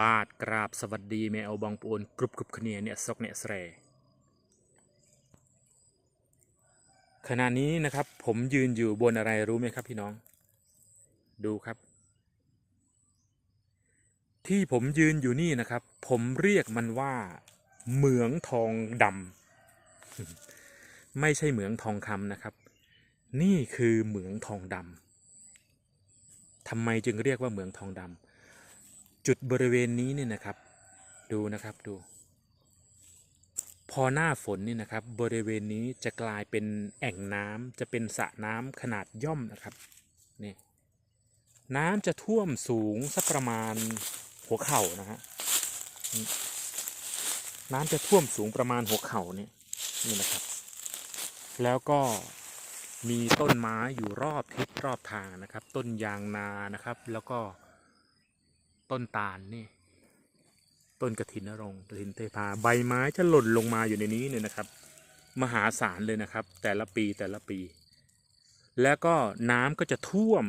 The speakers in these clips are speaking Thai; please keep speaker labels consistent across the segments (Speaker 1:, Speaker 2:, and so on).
Speaker 1: บาทกราบสวัสดีแม่อบองปูนกรุบกรุบขเนียเนี่ยซกเนี่ยแสรขณะนี้นะครับผมยืนอยู่บนอะไรรู้ไหมครับพี่น้อง ดูครับ ที่ผมยืนอยู่นี่นะครับ ผมเรียกมันว่า เหมืองทองดำไม่ใช่เหมืองทองคำนะครับ นี่คือเหมืองทองดำทำไมจึงเรียกว่าเหมืองทองดำ จุดบริเวณนี้เนี่ยนะครับ ดูนะครับดู พอหน้าฝนนี่นะครับ บริเวณนี้จะกลายเป็นแอ่งน้ำจะเป็นสระน้ำขนาดย่อมนะครับนี่น้ำจะท่วมสูงสักประมาณหัวเข่านะฮะนี่น้ำจะท่วมสูงประมาณหัวเข่าเนี่ยนี่นะครับ แล้วก็มีต้นไม้อยู่รอบทิศรอบทางนะครับ ต้นยางนานะครับ แล้วก็ ต้นตาลนี่ ต้นกระถินนรงกระถินเทพาใบไม้จะหล่นลงมาอยู่ในนี้เนี่ยนะครับ มหาศาลเลยนะครับ แต่ละปีแต่ละปี แล้วก็น้ำก็จะท่วม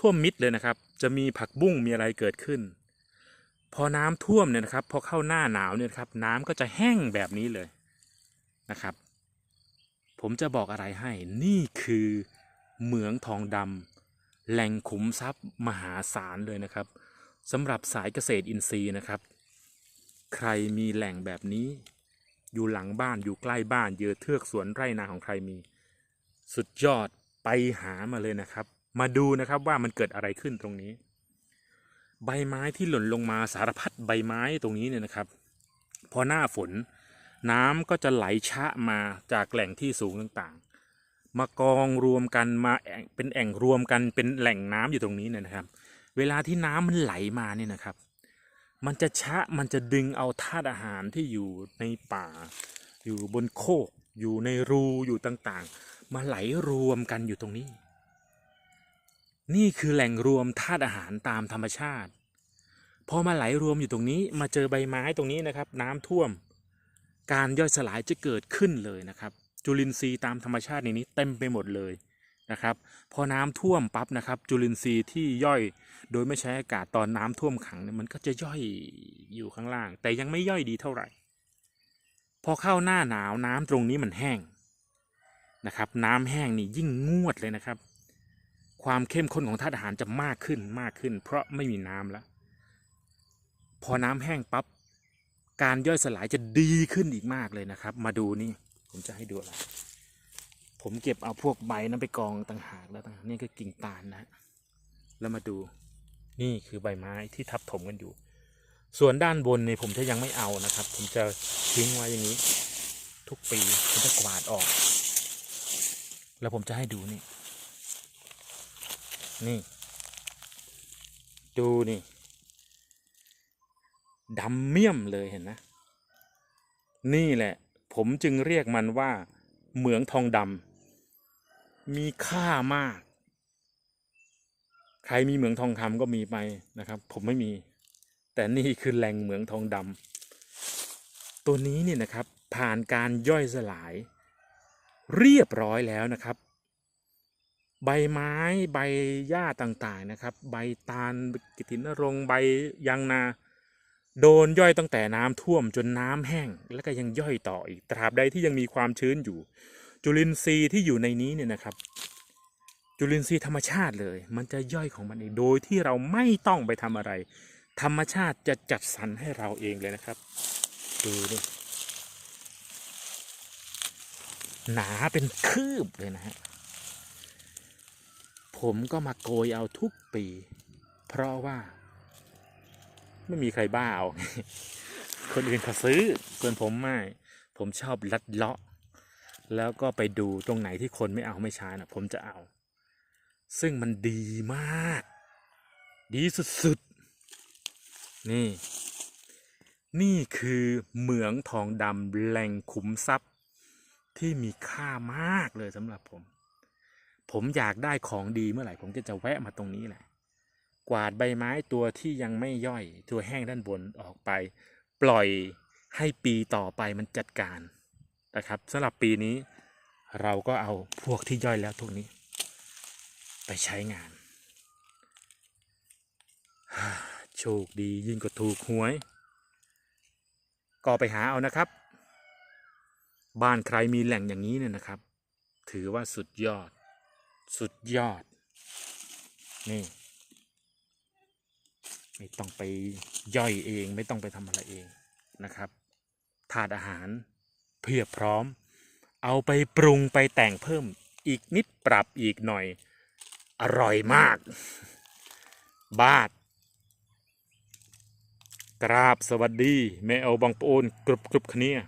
Speaker 1: ท่วมมิดเลยนะครับ จะมีผักบุ้งมีอะไรเกิดขึ้น พอน้ำท่วมเนี่ยนะครับ พอเข้าหน้าหนาวเนี่ยครับ น้ำก็จะแห้งแบบนี้เลยนะครับ ผมจะบอกอะไรให้นี่คือเหมืองทองดำ แหล่งขุมทรัพย์มหาศาลเลยนะครับสำหรับสายเกษตรอินทรีย์นะครับ ใครมีแหล่งแบบนี้ อยู่หลังบ้านอยู่ใกล้บ้านเยือเทือกสวนไร่นาของใครมี สุดยอดไปหามาเลยนะครับ มาดูนะครับว่ามันเกิดอะไรขึ้นตรงนี้ ใบไม้ที่หล่นลงมาสารพัดใบไม้ตรงนี้เนี่ยนะครับ พอหน้าฝน น้ำก็จะไหลชะมาจากแหล่งที่สูงต่างๆ มากองรวมกันมาเป็นแอ่งรวมกันเป็นแหล่งน้ำอยู่ตรงนี้เนี่ยนะครับ เวลาที่น้ำมันไหลมาเนี่ยนะครับ มันจะชะมันจะดึงเอาธาตุอาหารที่อยู่ในป่า อยู่บนโคก อยู่ในรูอยู่ต่างๆ มาไหลรวมกันอยู่ตรงนี้ นี่คือแหล่งรวมธาตุอาหารตามธรรมชาติพอมาไหลรวมอยู่ตรงนี้มาเจอใบไม้ตรงนี้นะครับ น้ำท่วม การย่อยสลายจะเกิดขึ้นเลยนะครับ จุลินทรีย์ตามธรรมชาติในนี้เต็มไปหมดเลยนะครับ พอน้ำท่วมปั๊บนะครับ จุลินทรีย์ที่ย่อยโดยไม่ใช้อากาศตอนน้ำท่วมขังเนี่ยมันก็จะย่อยอยู่ข้างล่าง แต่ยังไม่ย่อยดีเท่าไหร่ พอเข้าหน้าหนาวน้ำตรงนี้มันแห้งนะครับ น้ำแห้งนี่ยิ่งงวดเลยนะครับ ความเข้มข้นของธาตุอาหารจะมากขึ้นมากขึ้น เพราะไม่มีน้ำแล้ว พอน้ำแห้งปั๊บการย่อยสลายจะดีขึ้นอีกมากเลยนะครับ มาดูนี่ ผมจะให้ดูอะไร ผมเก็บเอาพวกใบนั้นไปกองต่างหากแล้วต่างหากนี่ก็กิ่งตาลนะฮะแล้วมาดู นี่คือใบไม้ที่ทับถมกันอยู่ ส่วนด้านบนเนี่ยผมจะยังไม่เอานะครับ ผมจะทิ้งไว้อย่างนี้ ทุกปีผมจะกวาดออก แล้วผมจะให้ดูนี่ นี่ ดูนี่ดำเมี่ยมเลยเห็นนะ นี่แหละ ผมจึงเรียกมันว่า เหมืองทองดำมีค่ามาก ใครมีเหมืองทองคำก็มีไปนะครับ ผมไม่มี แต่นี่คือแหล่งเหมืองทองดำตัวนี้เนี่ยนะครับ ผ่านการย่อยสลาย เรียบร้อยแล้วนะครับ ใบไม้ใบหญ้าต่างๆนะครับ ใบตาลกิตินรงใบยางนา โดนย่อยตั้งแต่น้ำท่วมจนน้ำแห้ง แล้วก็ยังย่อยต่ออีกตราบใดที่ยังมีความชื้นอยู่ จุลินทรีย์ที่อยู่ในนี้เนี่ยนะครับ จุลินทรีย์ธรรมชาติเลย มันจะย่อยของมันเองโดยที่เราไม่ต้องไปทำอะไร ธรรมชาติจะจัดสรรให้เราเองเลยนะครับดูดิหนาเป็นคืบเลยนะฮะผมก็มาโกยเอาทุกปี เพราะว่า ไม่มีใครบ้าเอาคนอื่นเขาซื้อส่วนผมไม่ ผมชอบลัดเลาะ แล้วก็ไปดูตรงไหนที่คนไม่เอาไม่ใช้นะผมจะเอา ซึ่งมันดีมาก ดีสุดๆ นี่ นี่คือเหมืองทองดำแหล่งขุมทรัพย์ที่มีค่ามากเลยสำหรับผม ผมอยากได้ของดีเมื่อไหร่ ผมก็จะแวะมาตรงนี้แหละ กวาดใบไม้ตัวที่ยังไม่ย่อยตัวแห้งด้านบนออกไป ปล่อยให้ปีต่อไปมันจัดการนะครับสำหรับปีนี้เราก็เอาพวกที่ย่อยแล้วพวกนี้ ไปใช้งานโชคดียิ่งกว่าถูกหวย ก็ไปหาเอานะครับ บ้านใครมีแหล่งอย่างนี้เนี่ยนะครับ ถือว่าสุดยอด สุดยอด นี่ ไม่ต้องไปย่อยเองไม่ต้องไปทำอะไรเองนะครับถาดอาหารเพียบพร้อม เอาไปปรุงไปแต่งเพิ่มอีกนิดปรับอีกหน่อย อร่อยมาก บาทกราบสวัสดี แม่เอาบางปะโอนกรุบกรุบคเนีย